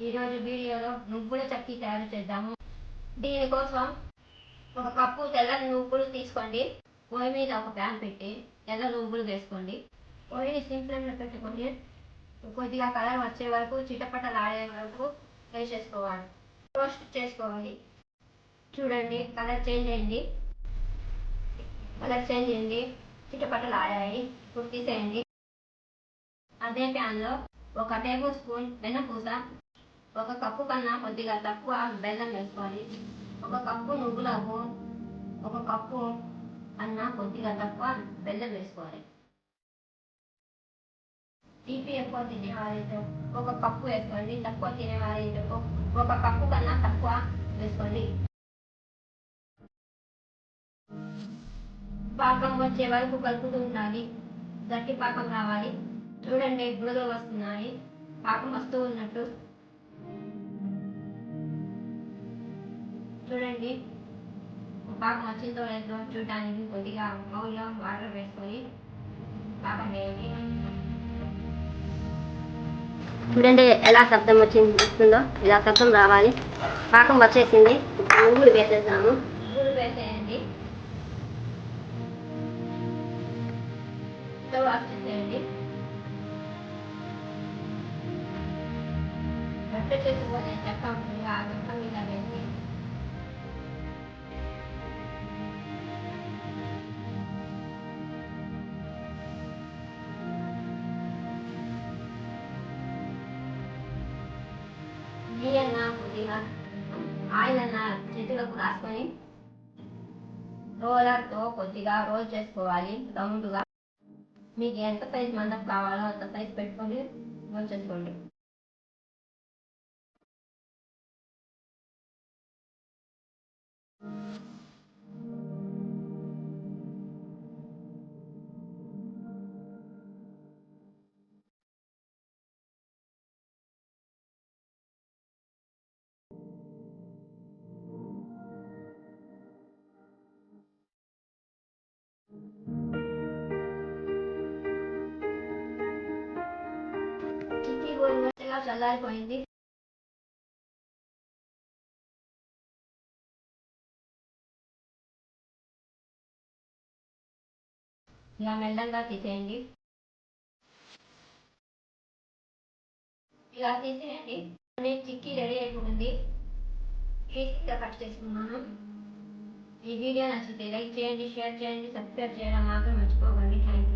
ఈరోజు వీడియోలో నువ్వుల చక్కి తయారు చేద్దాము. దీనికోసం ఒక కప్పు తెల్ల నువ్వులు తీసుకోండి. పొయ్యి మీద ఒక ప్యాన్ పెట్టి తెల్ల నువ్వులు వేసుకోండి. పొయ్యిని సిమ్ ఫ్లేమ్లో పెట్టుకొని కొద్దిగా కలర్ వచ్చే వరకు చిటపటలాడే వరకు వేసేసుకోవాలి. రోస్ట్ చేసుకోవాలి. చూడండి కలర్ చేంజ్ అయింది. కలర్ చేంజ్ అయింది. చిటపటలు ఆడాయి ఇప్పుడు తీసేయండి. అదే ప్యాన్లో ఒక టేబుల్ స్పూన్ వెన్నపూస ఒక కప్పు కన్నా కొద్దిగా తక్కువ బెల్లం వేసుకోవాలి. ఒక కప్పు నువ్వులకు ఒక కప్పు అన్నా కొద్దిగా తక్కువ బెల్లం వేసుకోవాలి. తీపి ఎక్కువ తినేవారైతే ఒక కప్పు వేసుకోండి. తక్కువ తినేవారైతే ఒక కప్పు కన్నా తక్కువ వేసుకోండి. పాకం వచ్చే వరకు కలుపుతూ ఉండాలి. గట్టి పాకం రావాలి. చూడండి బుడగలు వస్తున్నాయి. పాకం వస్తూ ఉన్నట్టు చూడండి. పాకం వచ్చిందో లేదో చూడడానికి కొద్దిగా బౌల్లో వాటర్ వేసుకొని పాకం వేయండి చూడండి ఎలా శబ్దం వచ్చింది వస్తుందో? ఇలా శబ్దం రావాలి. పాకం వచ్చేసింది. నువ్వులు వేసేద్దాము. నువ్వులు వేసేయండి. స్టవ్ ఆఫ్ చేసేయండి. వంట చేసుకొని చెక్క ఉంటుంది ఆ చెక్క మీద వేసి కొద్దిగా ఆయిల్ అన్న చేతులకు రాసుకొని రోలర్తో కొద్దిగా రోల్ చేసుకోవాలి. రౌండ్గా మీకు ఎంత సైజ్ మందం కావాలో అంత సైజ్ పెట్టుకొని రోల్ చేసుకోండి. చిట్టి గోరువెచ్చగా చల్లారిపోయింది ఇలా మెల్లంగా తీసేయండి. ఇలా తీసేయండి. నేను చిక్కి రెడీ అయిపోయింది. ఈజీగా కట్ చేసుకున్నాను. ఈ వీడియో నచ్చితే లైక్ చేయండి షేర్ చేయండి సబ్స్క్రైబ్ చేయడం మాత్రం మర్చిపోకండి. థ్యాంక్